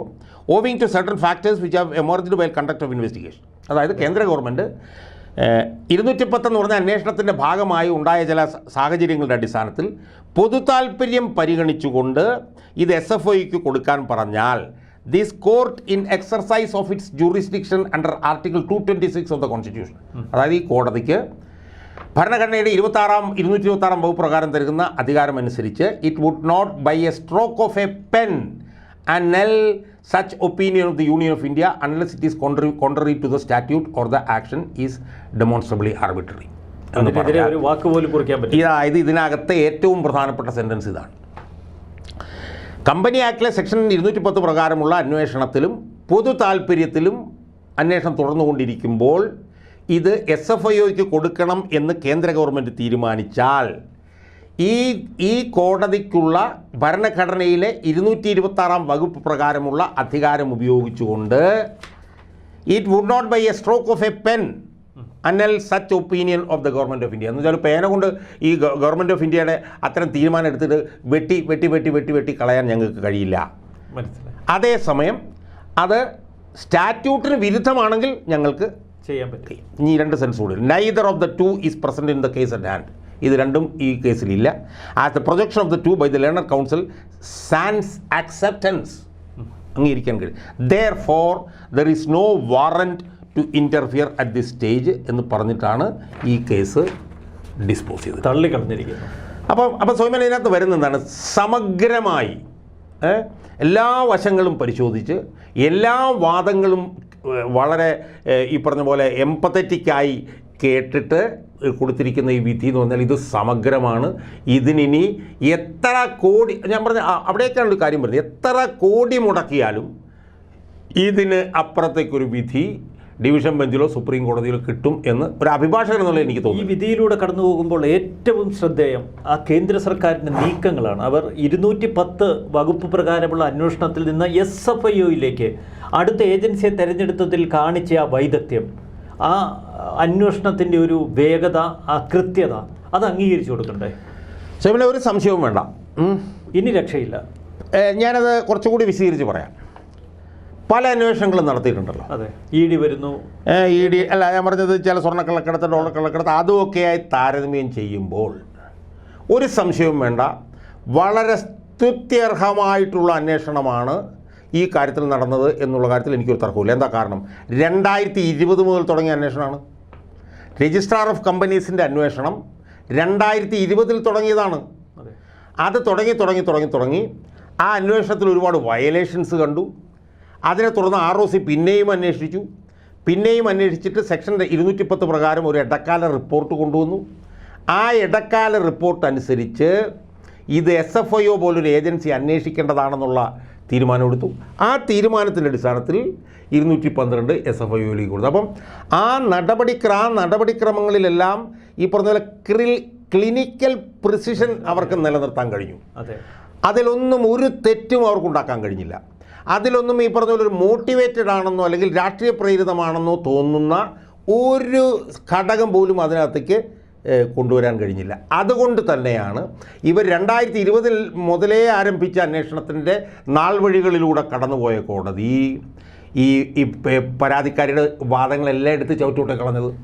owing to certain factors which have emerged while conduct of investigation. അതായത് കേന്ദ്ര government ഇരുന്നൂറ്റി പത്തെന്ന് പറഞ്ഞ അന്വേഷണത്തിന്റെ ഭാഗമായി ഉണ്ടായ ചില സാഹചര്യങ്ങളുടെ അടിസ്ഥാനത്തിൽ പൊതു താൽപ്പര്യം പരിഗണിച്ചുകൊണ്ട് ഇത് എസ് എഫ് ഐക്ക് കൊടുക്കാൻ പറഞ്ഞാൽ this court in exercise of its jurisdiction under article two twenty six of the constitution അതായത് ഈ കോടതിക്ക് ഭരണഘടനയുടെ ഇരുപത്താറാം ഇരുന്നൂറ്റി ഇരുപത്താറാം വകുപ്പ് പ്രകാരം തരുന്ന അധികാരമനുസരിച്ച് it would not by a stroke of a pen annul such opinion of the union of India unless it is contrary contrary to the statute or the action is demonstrably arbitrary എന്ന് പറഞ്ഞാൽ ഇതായത് ഇതിനകത്തെ ഏറ്റവും പ്രധാനപ്പെട്ട sentence ഇതാണ്. Company ആക്ടിലെ section ഇരുന്നൂറ്റി പത്ത് പ്രകാരമുള്ള അന്വേഷണത്തിലും പൊതു താൽപ്പര്യത്തിലും അന്വേഷണം തുടർന്നുകൊണ്ടിരിക്കുമ്പോൾ ഇത് എസ് എഫ് ഐ ഒക്ക് കൊടുക്കണം എന്ന് കേന്ദ്ര ഗവൺമെന്റ് തീരുമാനിച്ചാൽ ഈ ഈ കോടതിക്കുള്ള ഭരണഘടനയിലെ ഇരുന്നൂറ്റി ഇരുപത്താറാം വകുപ്പ് പ്രകാരമുള്ള അധികാരം ഉപയോഗിച്ചുകൊണ്ട് it would not by a stroke of a pen annul such opinion of the government of India എന്ന് വെച്ചാൽ പേന കൊണ്ട് ഈ ഗവൺമെന്റ് ഓഫ് ഇന്ത്യയുടെ അത്തരം തീരുമാനം എടുത്തിട്ട് വെട്ടി വെട്ടി വെട്ടി വെട്ടി വെട്ടി കളയാൻ ഞങ്ങൾക്ക് കഴിയില്ല. മനസ്സിലായി. അതേസമയം അത് സ്റ്റാറ്റ്യൂട്ടിന് വിരുദ്ധമാണെങ്കിൽ ഞങ്ങൾക്ക് ചെയ്യാൻ പറ്റും. ഇനി രണ്ട് സെൻസ് കൂടി. Neither of the two is present in the case at hand ഇത് രണ്ടും ഈ കേസിലില്ല as the projection of the two by the learned counsel sans acceptance അംഗീകരിക്കാൻ കഴിയും. Therefore there is no warrant to interfere at this stage എന്ന് പറഞ്ഞിട്ടാണ് ഈ case dispose ചെയ്തത്. തള്ളിക്കളഞ്ഞിരിക്കുന്നത് അപ്പം അപ്പം സ്വയമൻ ഇതിനകത്ത് വരുന്ന എന്താണ്? സമഗ്രമായി എല്ലാ വശങ്ങളും പരിശോധിച്ച് എല്ലാ വാദങ്ങളും വളരെ ഈ പറഞ്ഞ പോലെ എംപത്തറ്റിക്കായി കേട്ടിട്ട് കൊടുത്തിരിക്കുന്ന ഈ വിധി എന്ന് പറഞ്ഞാൽ ഇത് സമഗ്രമാണ്. ഇതിനി എത്ര കോടി ഞാൻ പറഞ്ഞ അവിടേക്കാണ് ഒരു കാര്യം പറഞ്ഞത്. എത്ര കോടി മുടക്കിയാലും ഇതിന് അപ്പുറത്തേക്കൊരു വിധി ഡിവിഷൻ ബെഞ്ചിലോ സുപ്രീം കോടതിയിലോ കിട്ടും എന്ന് ഒരു അഭിഭാഷകൻ എന്നുള്ള എനിക്ക് തോന്നുന്നു. ഈ വിധിയിലൂടെ കടന്നു പോകുമ്പോൾ ഏറ്റവും ശ്രദ്ധേയം ആ കേന്ദ്ര സർക്കാരിന്റെ നീക്കങ്ങളാണ്. അവർ ഇരുന്നൂറ്റി പത്ത് വകുപ്പ് പ്രകാരമുള്ള അന്വേഷണത്തിൽ നിന്ന് എസ് എഫ് ഐ ഒയിലേക്ക് അടുത്ത ഏജൻസിയെ തിരഞ്ഞെടുത്തതിൽ കാണിച്ച ആ വൈദഗ്ധ്യം ആ അന്വേഷണത്തിന്റെ ഒരു വേഗത ആ കൃത്യത അത് അംഗീകരിച്ചു കൊടുക്കണ്ടേ? സ്വയമന ഒരു സംശയവും വേണ്ട. ഇനി രക്ഷയില്ല. ഞാനത് കുറച്ചുകൂടി വിശദീകരിച്ച് പറയാം. പല അന്വേഷണങ്ങളും നടത്തിയിട്ടുണ്ടല്ലോ. അതെ. ഇ ഡി വരുന്നു. ഇ ഡി അല്ല ഞാൻ പറഞ്ഞത് ചില സ്വർണക്കള്ളക്കടത്ത് ഡോളർ കള്ളക്കടത്ത് അതുമൊക്കെയായി താരതമ്യം ചെയ്യുമ്പോൾ ഒരു സംശയവും വേണ്ട. വളരെ സ്തുത്യർഹമായിട്ടുള്ള അന്വേഷണമാണ് ഈ കാര്യത്തിൽ നടന്നത് എന്നുള്ള കാര്യത്തിൽ എനിക്കൊരു തർക്കമില്ല എന്താ കാരണം? രണ്ടായിരത്തി ഇരുപത് മുതൽ തുടങ്ങിയ അന്വേഷണമാണ്. രജിസ്ട്രാർ ഓഫ് കമ്പനീസിന്റെ അന്വേഷണം രണ്ടായിരത്തി ഇരുപതിൽ തുടങ്ങിയതാണ്. അത്. തുടങ്ങി തുടങ്ങി തുടങ്ങി തുടങ്ങി ആ അന്വേഷണത്തിൽ ഒരുപാട് വയലേഷൻസ് കണ്ടു. അതിനെ തുടർന്ന് ആർ ഒ സി പിന്നെയും അന്വേഷിച്ചു. പിന്നെയും അന്വേഷിച്ചിട്ട് സെക്ഷൻ ഇരുന്നൂറ്റി പത്ത് പ്രകാരം ഒരു ഇടക്കാല റിപ്പോർട്ട് കൊണ്ടുവന്നു. ആ ഇടക്കാല റിപ്പോർട്ട് അനുസരിച്ച് ഇത് എസ് എഫ് ഐ ഒ പോലൊരു ഏജൻസി അന്വേഷിക്കേണ്ടതാണെന്നുള്ള തീരുമാനമെടുത്തു. ആ തീരുമാനത്തിന്റെ അടിസ്ഥാനത്തിൽ ഇരുന്നൂറ്റി പന്ത്രണ്ട് എസ് എഫ് ഐ ഒയിലേക്ക് കൊടുത്തു അപ്പം ആ നടപടിക്ര ആ നടപടിക്രമങ്ങളിലെല്ലാം ഈ പറഞ്ഞ പോലെ ക്രിൽ ക്ലിനിക്കൽ പ്രിസിഷൻ അവർക്ക് നിലനിർത്താൻ കഴിഞ്ഞു. അതെ. അതിലൊന്നും ഒരു തെറ്റും അവർക്കുണ്ടാക്കാൻ കഴിഞ്ഞില്ല. അതിലൊന്നും ഈ പറഞ്ഞ പോലെ ഒരു മോട്ടിവേറ്റഡ് ആണെന്നോ അല്ലെങ്കിൽ രാഷ്ട്രീയ പ്രേരിതമാണെന്നോ തോന്നുന്ന ഒരു ഘടകം പോലും അതിനകത്തേക്ക് കൊണ്ടുവരാൻ കഴിഞ്ഞില്ല. അതുകൊണ്ട് തന്നെയാണ് ഇവർ രണ്ടായിരത്തി ഇരുപതിൽ മുതലേ ആരംഭിച്ച അന്വേഷണത്തിന്റെ നാൾവഴികളിലൂടെ കടന്നുപോയ കോടതി. ഈ ഈ പരാതിക്കാരുടെ വാദങ്ങളെല്ലാം എടുത്ത് ചവിട്ടോട്ടെ കളഞ്ഞത്.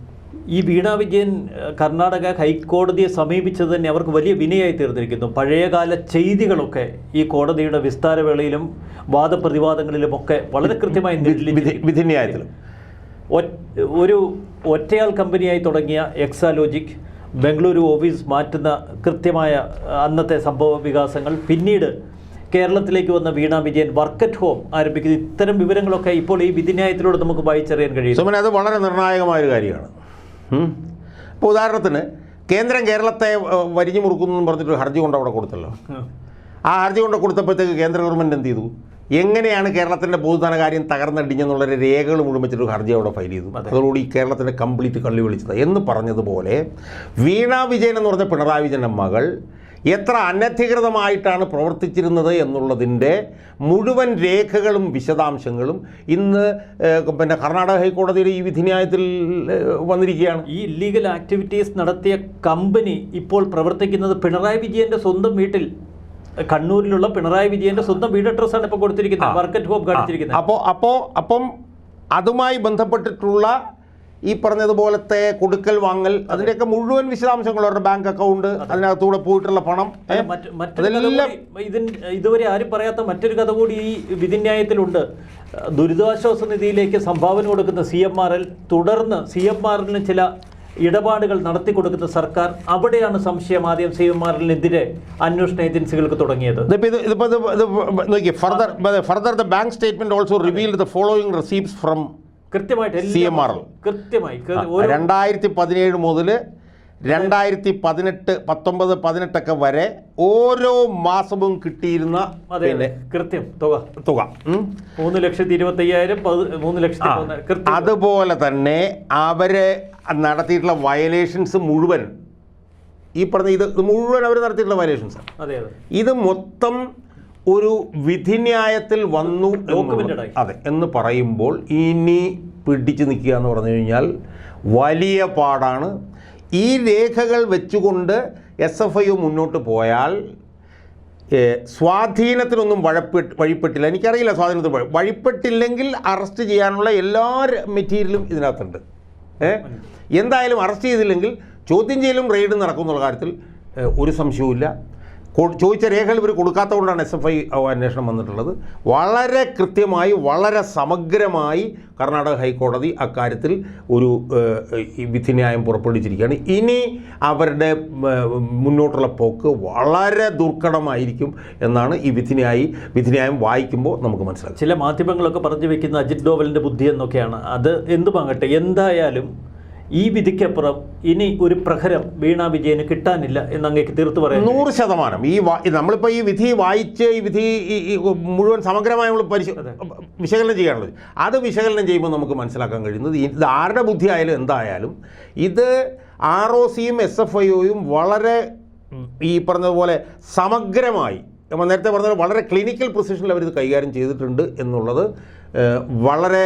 ഈ വീണ വിജയൻ കർണാടക ഹൈക്കോടതിയെ സമീപിച്ചത് തന്നെ അവർക്ക് വലിയ വിനയായി തീർന്നിരിക്കുന്നു. പഴയകാല ചെയ്തികളൊക്കെ ഈ കോടതിയുടെ വിസ്താരവേളയിലും വാദപ്രതിവാദങ്ങളിലും ഒക്കെ വളരെ കൃത്യമായി വിധി. വിധിന്യായത്തിലും. ഒ- ഒരു ഒറ്റയാൾ കമ്പനിയായി തുടങ്ങിയ എക്സാലോജിക് ബംഗളൂരു ഓഫീസ് മാറ്റുന്ന കൃത്യമായ അന്നത്തെ സംഭവ വികാസങ്ങൾ. പിന്നീട് കേരളത്തിലേക്ക് വന്ന Veena Vijayan work at home ആരംഭിക്കുന്നത് ഇത്തരം വിവരങ്ങളൊക്കെ ഇപ്പോൾ ഈ വിധിന്യായത്തിലൂടെ നമുക്ക് വായിച്ചറിയാൻ കഴിയും സുമൻ അത് വളരെ നിർണായകമായൊരു കാര്യമാണ്. ഉം. ഇപ്പോൾ ഉദാഹരണത്തിന് കേന്ദ്രം കേരളത്തെ വരിഞ്ഞു മുറുക്കുന്നു എന്ന് പറഞ്ഞിട്ട് ഹർജി കൊണ്ട് അവിടെ കൊടുത്തല്ലോ. ആ. ഹർജി കൊണ്ട് കൊടുത്തപ്പോഴത്തേക്ക് കേന്ദ്ര ഗവൺമെന്റ് എന്ത് ചെയ്തു? എങ്ങനെയാണ് കേരളത്തിന്റെ പൊതുധനകാര്യം തകർന്നടിഞ്ഞെന്നുള്ളൊരു രേഖകൾ മുഴുവൻ വെച്ചിട്ട് ഹർജി അവിടെ ഫയൽ ചെയ്തു. അതോടുകൂടി കേരളത്തിന്റെ കംപ്ലീറ്റ് കള്ളി വിളിച്ചത്. എന്ന് പറഞ്ഞതുപോലെ വീണ വിജയൻ എന്ന് പറഞ്ഞ പിണറായി വിജയന്റെ മകൾ എത്ര അനധികൃതമായിട്ടാണ് പ്രവർത്തിച്ചിരുന്നത് എന്നുള്ളതിന്റെ മുഴുവൻ രേഖകളും വിശദാംശങ്ങളും ഇന്ന് പിന്നെ കർണാടക ഹൈക്കോടതിയുടെ ഈ വിധിന്യായത്തിൽ വന്നിരിക്കുകയാണ്. ഈ ഇല്ലീഗൽ ആക്ടിവിറ്റീസ് നടത്തിയ കമ്പനി ഇപ്പോൾ പ്രവർത്തിക്കുന്നത് പിണറായി വിജയന്റെ സ്വന്തം വീട്ടിൽ കണ്ണൂരിലുള്ള പിണറായി വിജയന്റെ സ്വന്തം വീട് അഡ്രസ്സാണ് ഇപ്പോൾ കൊടുത്തിരിക്കുന്നത്. മാർക്കറ്റ് ഹോം കാണിച്ചിരിക്കുന്നത്. അപ്പോൾ അപ്പോൾ അപ്പം അതുമായി ബന്ധപ്പെട്ടിട്ടുള്ള ഈ പറഞ്ഞതുപോലത്തെ കൊടുക്കൽ വാങ്ങൽ അതിന്റെയൊക്കെ മുഴുവൻ വിശദാംശങ്ങൾ അവരുടെ ബാങ്ക് അക്കൗണ്ട് അതിനകത്തൂടെ പോയിട്ടുള്ള പണം ഇതുവരെ ആരും പറയാത്ത മറ്റൊരു കഥ കൂടി ഈ വിധിന്യായത്തിലുണ്ട്. ദുരിതാശ്വാസ നിധിയിലേക്ക് സംഭാവന കൊടുക്കുന്ന സി എം ആർ എൽ തുടർന്ന് സി എം ആർ എല്ലിന് ചില ഇടപാടുകൾ നടത്തി കൊടുക്കുന്ന സർക്കാർ അവിടെയാണ് സംശയം ആദ്യം സിമാരിനെതിരെ അന്വേഷണ ഏജൻസികൾക്ക് തുടങ്ങിയത്. Further further the bank statement also reveal the following receipts from കൃത്യമായിട്ട് സി എം ആർ രണ്ടായിരത്തി പതിനേഴ് മുതൽ രണ്ടായിരത്തി പതിനെട്ട് പത്തൊമ്പത് പതിനെട്ടൊക്കെ വരെ ഓരോ മാസവും കിട്ടിയിരുന്ന പിന്നെ കൃത്യം. തുക. തുക. മൂന്ന് ലക്ഷത്തി ഇരുപത്തി അയ്യായിരം മൂന്ന് ലക്ഷത്തി അതുപോലെ തന്നെ അവർ നടത്തിയിട്ടുള്ള വയലേഷൻസ് മുഴുവൻ ഈ പറഞ്ഞ ഇത് മുഴുവൻ അവർ നടത്തിയിട്ടുള്ള വയലേഷൻസ് അതെ അതെ. ഇത് മൊത്തം ഒരു വിധിന്യായത്തിൽ വന്നു അതെ എന്ന് പറയുമ്പോൾ ഇനി പിടിച്ചു നിൽക്കുക എന്ന് പറഞ്ഞു കഴിഞ്ഞാൽ വലിയ പാടാണ് ഈ രേഖകൾ വെച്ചുകൊണ്ട് എസ് എഫ് ഐ മുന്നോട്ട് പോയാൽ സ്വാധീനത്തിനൊന്നും വഴപ്പെട്ട് വഴിപ്പെട്ടില്ല. എനിക്കറിയില്ല സ്വാധീനത്തിന് വഴി- വഴിപ്പെട്ടില്ലെങ്കിൽ അറസ്റ്റ് ചെയ്യാനുള്ള എല്ലാ മെറ്റീരിയലും ഇതിനകത്തുണ്ട്. എന്തായാലും അറസ്റ്റ് ചെയ്തില്ലെങ്കിൽ ചോദ്യം ചെയ്യലും റെയ്ഡും നടക്കും എന്നുള്ള കാര്യത്തിൽ ഒരു സംശയവുമില്ല. ചോദിച്ച രേഖകൾ ഇവർ കൊടുക്കാത്തതുകൊണ്ടാണ് എസ് എഫ് ഐ അന്വേഷണം വന്നിട്ടുള്ളത്. വളരെ കൃത്യമായി വളരെ സമഗ്രമായി കർണാടക ഹൈക്കോടതി അക്കാര്യത്തിൽ ഒരു വിധിന്യായം പുറപ്പെടുവിച്ചിരിക്കുകയാണ്. ഇനി അവരുടെ മുന്നോട്ടുള്ള പോക്ക് വളരെ ദുർഘടമായിരിക്കും എന്നാണ് ഈ വിധിന്യായി വിധിന്യായം വായിക്കുമ്പോൾ നമുക്ക് മനസ്സിലാക്കാം. ചില മാധ്യമങ്ങളൊക്കെ പറഞ്ഞു വെക്കുന്ന അജിത് ഡോവലിന്റെ ബുദ്ധി എന്നൊക്കെയാണ്. അത് എന്തുമാകട്ടെ എന്തായാലും ഈ വിധിക്കപ്പുറം ഇനി ഒരു പ്രഹരം വീണ വിജയന് കിട്ടാനില്ല എന്ന് അങ്ങേക്ക് തീർത്തു പറയാം നൂറ് ശതമാനം. ഈ നമ്മളിപ്പോൾ ഈ വിധി വായിച്ച് ഈ വിധി മുഴുവൻ സമഗ്രമായി നമ്മൾ പരിശോ വിശകലനം ചെയ്യാനുള്ളത്. അത് വിശകലനം ചെയ്യുമ്പോൾ നമുക്ക് മനസ്സിലാക്കാൻ കഴിയുന്നത് ഇത് ആരുടെ ബുദ്ധി ആയാലും എന്തായാലും ഇത് ആർ ഒ സിയും എസ് എഫ് ഐ ഒയും വളരെ ഈ പറഞ്ഞതുപോലെ സമഗ്രമായി നമ്മൾ നേരത്തെ പറഞ്ഞ വളരെ ക്ലിനിക്കൽ പ്രൊസിഷനിൽ അവരിത് കൈകാര്യം ചെയ്തിട്ടുണ്ട് എന്നുള്ളത് വളരെ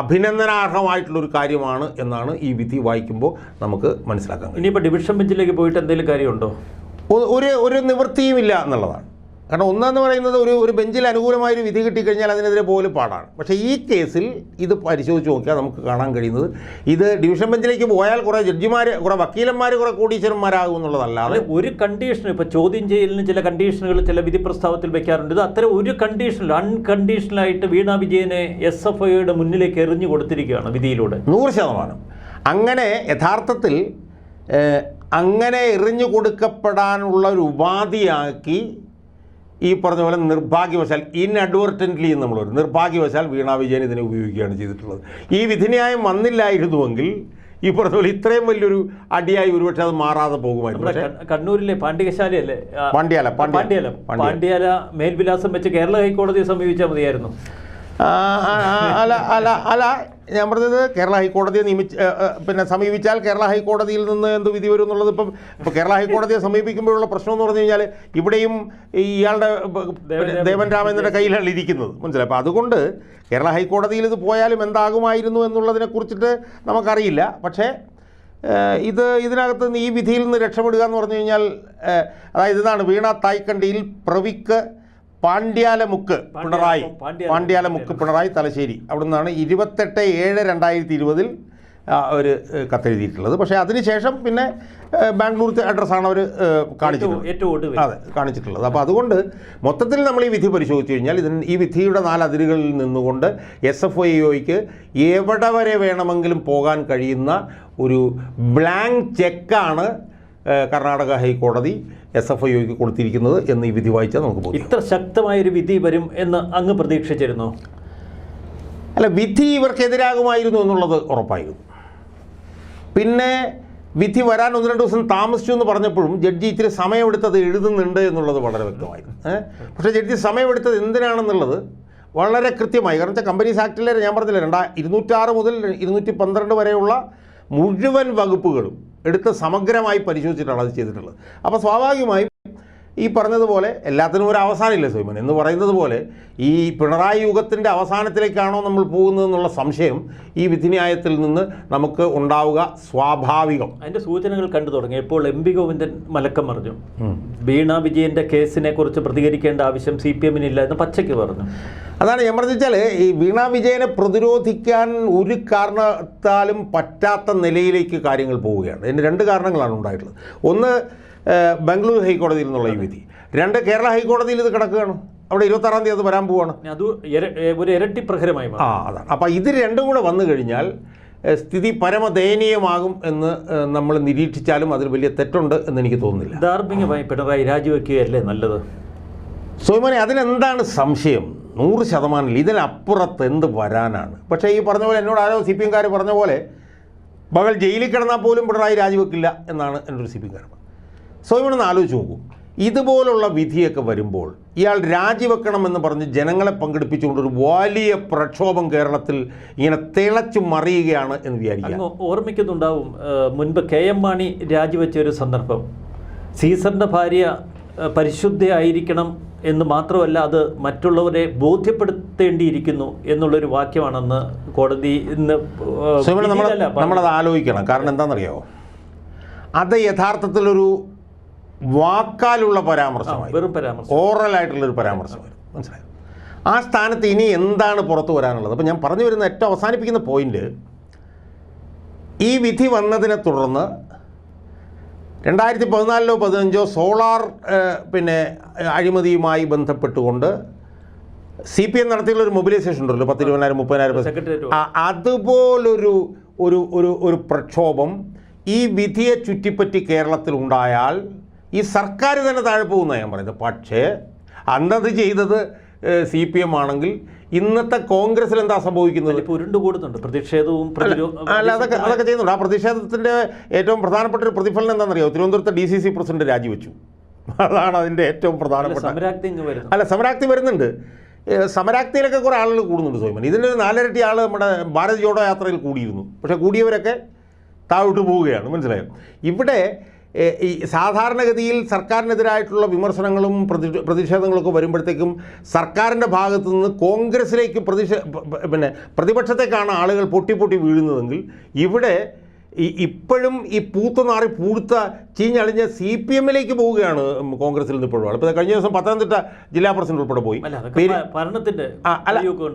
അഭിനന്ദനാർഹമായിട്ടുള്ളൊരു കാര്യമാണ് എന്നാണ് ഈ വിധി വായിക്കുമ്പോൾ നമുക്ക് മനസ്സിലാക്കാൻ കഴിയുന്നത് ഇനിയിപ്പോൾ ഡിവിഷൻ ബെഞ്ചിലേക്ക് പോയിട്ട് എന്തെങ്കിലും കാര്യമുണ്ടോ? ഒരു ഒരു ഒരു നിവൃത്തിയുമില്ല എന്നുള്ളതാണ്. കാരണം ഒന്നെന്ന് പറയുന്നത് ഒരു ഒരു ബെഞ്ചിൽ അനുകൂലമായൊരു വിധി കിട്ടിക്കഴിഞ്ഞാൽ അതിനെതിരെ പോലും പാടാണ്. പക്ഷേ ഈ കേസിൽ ഇത് പരിശോധിച്ച് നോക്കിയാൽ നമുക്ക് കാണാൻ കഴിയുന്നത് ഇത് ഡിവിഷൻ ബെഞ്ചിലേക്ക് പോയാൽ കുറേ ജഡ്ജിമാർ കുറേ വക്കീലന്മാർ കുറേ കോടീശ്വരന്മാരാകും എന്നുള്ളതല്ലാതെ ഒരു കണ്ടീഷൻ ഇപ്പോൾ ചോദ്യം ചെയ്യലിന് ചില കണ്ടീഷനുകൾ ചില വിധി പ്രസ്താവത്തിൽ വെക്കാറുണ്ട്. ഇത് അത്തരം ഒരു കണ്ടീഷനിൽ അൺകണ്ടീഷണലായിട്ട് വീണ വിജയനെ എസ് എഫ് ഐയുടെ മുന്നിലേക്ക് എറിഞ്ഞു കൊടുത്തിരിക്കുകയാണ് വിധിയിലൂടെ. നൂറ് ശതമാനം. അങ്ങനെ യഥാർത്ഥത്തിൽ അങ്ങനെ എറിഞ്ഞു കൊടുക്കപ്പെടാനുള്ള ഒരു ഉപാധിയാക്കി ഈ പറഞ്ഞ പോലെ നിർഭാഗ്യവശാൽ ഇൻഅഡ്വർട്ടന്റ്ലി നമ്മൾ പറയും നിർഭാഗ്യവശാൽ വീണ വിജയൻ ഇതിനെ ഉപയോഗിക്കുകയാണ് ചെയ്തിട്ടുള്ളത്. ഈ വിധിന്യായം വന്നില്ലായിരുന്നുവെങ്കിൽ ഈ പറഞ്ഞ പോലെ ഇത്രയും വലിയൊരു അടിയായി ഒരുപക്ഷെ അത് മാറാതെ പോകുമായിരുന്നു. കണ്ണൂരിലെ പാണ്ഡ്യശാലയല്ലേ പാണ്ഡ്യാല പാണ്ഡ്യാല പാണ്ഡ്യ പാണ്ഡ്യാലം. പാണ്ഡ്യ പാണ്ഡ്യാല മേൽവിലാസം വെച്ച് കേരള ഹൈക്കോടതിയെ സമീപിച്ചാൽ മതിയായിരുന്നു. അല്ല അല്ല അല്ല ഞാൻ പറഞ്ഞത് കേരള ഹൈക്കോടതിയെ നിയമിച്ച് പിന്നെ സമീപിച്ചാൽ കേരള ഹൈക്കോടതിയിൽ നിന്ന് എന്ത് വിധി വരും എന്നുള്ളത് ഇപ്പം ഇപ്പോൾ കേരള ഹൈക്കോടതിയെ സമീപിക്കുമ്പോഴുള്ള പ്രശ്നം എന്ന് പറഞ്ഞു കഴിഞ്ഞാൽ ഇവിടെയും ഇയാളുടെ ദേവൻ രാമേന്ദ്രന്റെ കയ്യിലാണ് ഇരിക്കുന്നത്. മനസ്സിലായി? അപ്പോൾ അതുകൊണ്ട് കേരള ഹൈക്കോടതിയിൽ ഇത് പോയാലും എന്താകുമായിരുന്നു എന്നുള്ളതിനെ കുറിച്ചിട്ട് നമുക്കറിയില്ല. പക്ഷേ ഇത് ഇതിനകത്ത് നിന്ന് ഈ വിധിയിൽ നിന്ന് രക്ഷപ്പെടുക എന്ന് പറഞ്ഞു കഴിഞ്ഞാൽ അതായത് ഇതാണ് വീണ തായ്ക്കണ്ടിയിൽ പ്രവിക്ക് പാണ്ഡ്യാലമുക്ക് പിണറായി. പാണ്ഡ്യാല- പാണ്ഡ്യാലമുക്ക് പിണറായി തലശ്ശേരി. അവിടെ നിന്നാണ് ഇരുപത്തെട്ട് ഏഴ് രണ്ടായിരത്തി ഇരുപതിൽ ഒരു കത്തെഴുതിയിട്ടുള്ളത്. പക്ഷേ അതിനുശേഷം പിന്നെ ഏഹ് ബാംഗ്ലൂർ അഡ്രസ്സാണ് അവർ കാണിച്ചിട്ടുള്ളത്. അതെ കാണിച്ചിട്ടുള്ളത്. അപ്പോൾ അതുകൊണ്ട് മൊത്തത്തിൽ നമ്മൾ ഈ വിധി പരിശോധിച്ച് കഴിഞ്ഞാൽ ഇതിന് ഈ വിധിയുടെ നാല് അതിരുകളിൽ നിന്നുകൊണ്ട് എസ് എഫ് ഐ ഒയ്ക്ക് എവിടെ വരെ വേണമെങ്കിലും പോകാൻ കഴിയുന്ന ഒരു ബ്ലാങ്ക് ചെക്കാണ് കർണാടക ഹൈക്കോടതി. എസ് എഫ് ഐക്ക് കൊടുത്തിരിക്കുന്നത് എന്ന് ഈ വിധി വായിച്ചാൽ നമുക്ക് ഇത്ര ശക്തമായൊരു വിധി വരും എന്ന് അങ്ങ് പ്രതീക്ഷിച്ചിരുന്നു? അല്ല വിധി ഇവർക്കെതിരാകുമായിരുന്നു എന്നുള്ളത് ഉറപ്പായിരുന്നു. പിന്നെ വിധി വരാൻ ഒന്ന് രണ്ട് ദിവസം താമസിച്ചു എന്ന് പറഞ്ഞപ്പോഴും ജഡ്ജി ഇത്തിരി സമയമെടുത്തത് എഴുതുന്നുണ്ട് എന്നുള്ളത് വളരെ വ്യക്തമായിരുന്നു? പക്ഷേ ജഡ്ജി സമയമെടുത്തത് എന്തിനാണെന്നുള്ളത് വളരെ കൃത്യമായി. കാരണം വെച്ചാൽ കമ്പനീസ് ആക്ടിലെ ഞാൻ പറഞ്ഞില്ല രണ്ടാ ഇരുന്നൂറ്റാറ് മുതൽ ഇരുന്നൂറ്റി പന്ത്രണ്ട് വരെയുള്ള മുഴുവൻ വകുപ്പുകളും എടുത്ത് സമഗ്രമായി പരിശോധിച്ചിട്ടാണ് അത് ചെയ്തിട്ടുള്ളത്. അപ്പോൾ സ്വാഭാവികമായും ഈ പറഞ്ഞതുപോലെ എല്ലാത്തിനും ഒരു അവസാനമില്ല സോയ്മൻ? എന്ന് പറയുന്നത് പോലെ ഈ പിണറായി യുഗത്തിന്റെ അവസാനത്തിലേക്കാണോ നമ്മൾ പോകുന്നതെന്നുള്ള സംശയം ഈ വിധിന്യായത്തിൽ നിന്ന് നമുക്ക് ഉണ്ടാവുക സ്വാഭാവികം. അതിന്റെ സൂചനകൾ കണ്ടു തുടങ്ങി. ഇപ്പോൾ എം പി ഗോവിന്ദൻ മലക്കം പറഞ്ഞു വീണ വിജയന്റെ കേസിനെ കുറിച്ച് പ്രതികരിക്കേണ്ട ആവശ്യം സി പി എമ്മിനില്ല എന്ന് പച്ചയ്ക്ക് പറഞ്ഞു. അതാണ് ഞാൻ പറഞ്ഞാൽ ഈ വീണ വിജയനെ പ്രതിരോധിക്കാൻ ഒരു കാരണത്താലും പറ്റാത്ത നിലയിലേക്ക് കാര്യങ്ങൾ പോവുകയാണ്. ഇതിന് രണ്ട് കാരണങ്ങളാണ് ഉണ്ടായിട്ടുള്ളത്. ഒന്ന് ബംഗളൂരു ഹൈക്കോടതിയിൽ നിന്നുള്ള ഈ വിധി. രണ്ട് കേരള ഹൈക്കോടതിയിൽ ഇത് കിടക്കുകയാണ്. അവിടെ ഇരുപത്താറാം തീയതി അത് വരാൻ പോവാണ്. അത് ഒരു ഇരട്ടി പ്രഹരമായി ആ അതാണ്. അപ്പോൾ ഇത് രണ്ടും കൂടെ വന്നു കഴിഞ്ഞാൽ സ്ഥിതി പരമദയനീയമാകും എന്ന് നമ്മൾ നിരീക്ഷിച്ചാലും അതിൽ വലിയ തെറ്റുണ്ട് എന്ന് എനിക്ക് തോന്നുന്നില്ല. ധാർമ്മികമായി പിണറായി രാജിവെക്കുകയല്ലേ നല്ലത്? സോയ്മോനെ അതിനെന്താണ് സംശയം? നൂറ് ശതമാനം ഇതിനപ്പുറത്ത് എന്ത് വരാനാണ്? പക്ഷേ ഈ പറഞ്ഞ പോലെ എന്നോട് ആരോ സി പി എംകാർ പറഞ്ഞ പോലെ മകൾ ജയിലിൽ കിടന്നാൽ പോലും പിണറായി രാജിവെക്കില്ല എന്നാണ് എന്റെ ഒരു സി പി എംകാർ സോയ്മോനൊന്ന് ആലോചിച്ച് നോക്കൂ. ഇതുപോലുള്ള വിധിയൊക്കെ വരുമ്പോൾ ഇയാൾ രാജിവെക്കണമെന്ന് പറഞ്ഞ് ജനങ്ങളെ പങ്കെടുപ്പിച്ചുകൊണ്ട് ഒരു വലിയ പ്രക്ഷോഭം കേരളത്തിൽ ഇങ്ങനെ തിളച്ചു മറിയുകയാണ് എന്ന് വിചാരിക്കുക. ഓർമ്മിക്കുന്നുണ്ടാവും മുൻപ് കെ എം മാണി രാജിവെച്ച ഒരു സന്ദർഭം. സീസറിന്റെ ഭാര്യ പരിശുദ്ധയായിരിക്കണം എന്ന് മാത്രമല്ല അത് മറ്റുള്ളവരെ ബോധ്യപ്പെടുത്തേണ്ടിയിരിക്കുന്നു എന്നുള്ളൊരു വാക്യമാണെന്ന് കോടതി ഇന്ന് നമ്മളത് ആലോചിക്കണം. കാരണം എന്താണെന്നറിയാമോ അത് യഥാർത്ഥത്തിലൊരു വാക്കാലുള്ള പരാമർശമായി വെറും പരാമർശം. ഒരു പരാമർശമായിരുന്നു. മനസ്സിലായോ? ആ സ്ഥാനത്ത് ഇനി എന്താണ് പുറത്തു വരാനുള്ളത്? അപ്പോൾ ഞാൻ പറഞ്ഞു വരുന്ന ഏറ്റവും അവസാനിപ്പിക്കുന്ന പോയിന്റ് ഈ വിധി വന്നതിനെ തുടർന്ന് രണ്ടായിരത്തി പതിനാലിലോ പതിനഞ്ചോ സോളാർ പിന്നെ അഴിമതിയുമായി ബന്ധപ്പെട്ടുകൊണ്ട് സി പി എം നടത്തിയുള്ള ഒരു മൊബിലൈസേഷൻ ഉണ്ടല്ലോ പത്ത് ഇരുപതിനായിരം മുപ്പതിനായിരം അതുപോലൊരു ഒരു ഒരു ഒരു പ്രക്ഷോഭം ഈ വിധിയെ ചുറ്റിപ്പറ്റി കേരളത്തിൽ ഉണ്ടായാൽ ഈ സർക്കാർ തന്നെ താഴെ പോകുന്നതാണ് ഞാൻ പറയുന്നത്. പക്ഷേ അന്നത് ചെയ്തത് സി പി എം ആണെങ്കിൽ ഇന്നത്തെ കോൺഗ്രസിൽ എന്താ സംഭവിക്കുന്നത്? ഇപ്പോൾ ഉരുണ്ടുകൂടുന്നുണ്ട് പ്രതിഷേധവും അല്ല അതൊക്കെ അതൊക്കെ ചെയ്യുന്നുണ്ട്. ആ പ്രതിഷേധത്തിന്റെ ഏറ്റവും പ്രധാനപ്പെട്ട ഒരു പ്രതിഫലനം എന്താണെന്നറിയോ? തിരുവനന്തപുരത്തെ ഡി സി സി പ്രസിഡന്റ് രാജിവെച്ചു. അതാണ് അതിന്റെ ഏറ്റവും പ്രധാനപ്പെട്ട അല്ല സമരാക്തി വരുന്നുണ്ട്. സമരാക്തിയിലൊക്കെ കുറേ ആളുകൾ കൂടുന്നുണ്ട് സോയ്മൻ. ഇതിന്റെ ഒരു നാലരട്ടി ആൾ നമ്മുടെ ഭാരത് ജോഡോ യാത്രയിൽ കൂടിയിരുന്നു. പക്ഷേ കൂടിയവരൊക്കെ താഴോട്ട് പോവുകയാണ്. മനസ്സിലായോ? ഇവിടെ ഈ സാധാരണഗതിയിൽ സർക്കാരിനെതിരായിട്ടുള്ള വിമർശനങ്ങളും പ്രതി പ്രതിഷേധങ്ങളൊക്കെ വരുമ്പോഴത്തേക്കും സർക്കാരിന്റെ ഭാഗത്തു നിന്ന് കോൺഗ്രസിലേക്ക് പ്രതിഷേ പിന്നെ പ്രതിപക്ഷത്തേക്കാണ് ആളുകൾ പൊട്ടി പൊട്ടി വീഴുന്നതെങ്കിൽ ഇവിടെ ഈ ഇപ്പോഴും ഈ പൂത്ത നാറി പൂഴ്ത്ത ചീഞ്ഞളിഞ്ഞ സി പി എമ്മിലേക്ക് പോവുകയാണ് കോൺഗ്രസിൽ നിന്ന് ഇപ്പോഴും അപ്പോൾ കഴിഞ്ഞ ദിവസം പത്തനംതിട്ട ജില്ലാ പ്രസിഡന്റ് ഉൾപ്പെടെ പോയി. അല്ല അതൊക്കെ പേര് ഭ- ഭരണത്തിന്റെ ആ,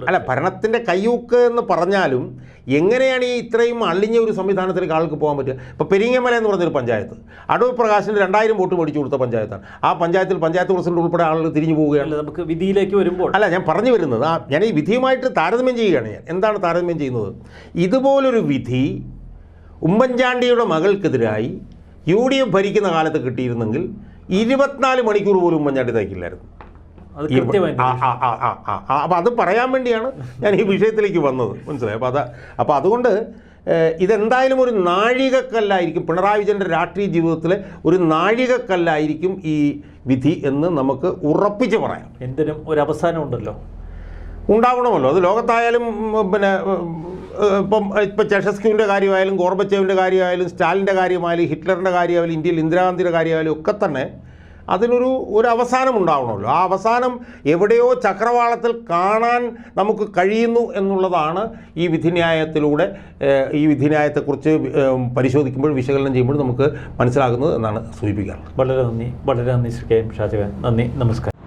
അല്ല ഭരണത്തിന്റെ കയ്യൂക്ക് എന്ന് പറഞ്ഞാലും എങ്ങനെയാണ് ഈ ഇത്രയും അള്ളിഞ്ഞ ഒരു സംവിധാനത്തിലേക്ക് ആൾക്ക് പോകാൻ പറ്റുക? ഇപ്പോൾ പെരിങ്ങമല എന്ന് പറഞ്ഞൊരു പഞ്ചായത്ത്. അടൂർ പ്രകാശിന് രണ്ടായിരം വോട്ട് മേടിച്ചു കൊടുത്ത പഞ്ചായത്താണ്. ആ പഞ്ചായത്തിൽ പഞ്ചായത്ത് പ്രസിഡന്റ് ഉൾപ്പെടെ ആളുകൾ തിരിഞ്ഞു പോവുകയാണ്. നമുക്ക് വിധിയിലേക്ക് വരുമ്പോൾ. അല്ല ഞാൻ പറഞ്ഞു വരുന്നത് ആ ഞാൻ ഈ വിധിയുമായിട്ട് താരതമ്യം ചെയ്യുകയാണ് ഞാൻ. എന്താണ് താരതമ്യം ചെയ്യുന്നത്? ഇതുപോലൊരു വിധി ഉമ്മൻചാണ്ടിയുടെ മകൾക്കെതിരായി യു ഡി എഫ് ഭരിക്കുന്ന കാലത്ത് കിട്ടിയിരുന്നെങ്കിൽ ഇരുപത്തിനാല് മണിക്കൂർ പോലും ഉമ്മൻചാണ്ടി തയ്ക്കില്ലായിരുന്നു. അപ്പം അത് പറയാൻ വേണ്ടിയാണ് ഞാൻ ഈ വിഷയത്തിലേക്ക് വന്നത്. മനസ്സിലായി? അപ്പോൾ അത് അപ്പോൾ അതുകൊണ്ട് ഇതെന്തായാലും ഒരു നാഴികക്കല്ലായിരിക്കും. പിണറായി വിജയന്റെ രാഷ്ട്രീയ ജീവിതത്തിലെ ഒരു നാഴികക്കല്ലായിരിക്കും ഈ വിധി എന്ന് നമുക്ക് ഉറപ്പിച്ച് പറയാം. എന്തിനും ഒരു അവസാനം ഉണ്ടല്ലോ. ഉണ്ടാവണമല്ലോ. അത് ലോകത്തായാലും പിന്നെ ഇപ്പം ഇപ്പം ചെഷസ്ക്യൂവിന്റെ കാര്യമായാലും ഗോർബച്ചേവിന്റെ കാര്യമായാലും സ്റ്റാലിന്റെ കാര്യമായാലും ഹിറ്റ്ലറിന്റെ കാര്യമായാലും ഇന്ത്യയിൽ ഇന്ദിരാഗാന്ധിയുടെ കാര്യമായാലും ഒക്കെ തന്നെ അതിനൊരു ഒരു അവസാനം ഉണ്ടാവണമല്ലോ. ആ അവസാനം എവിടെയോ ചക്രവാളത്തിൽ കാണാൻ നമുക്ക് കഴിയുന്നു എന്നുള്ളതാണ് ഈ വിധിന്യായത്തിലൂടെ ഈ വിധിന്യായത്തെക്കുറിച്ച് പരിശോധിക്കുമ്പോൾ വിശകലനം ചെയ്യുമ്പോൾ നമുക്ക് മനസ്സിലാകുന്നത് എന്നാണ് സൂചിപ്പിക്കാറുള്ളത്. വളരെ നന്ദി. വളരെ നന്ദി ശ്രീ കെ എം നന്ദി. നമസ്കാരം.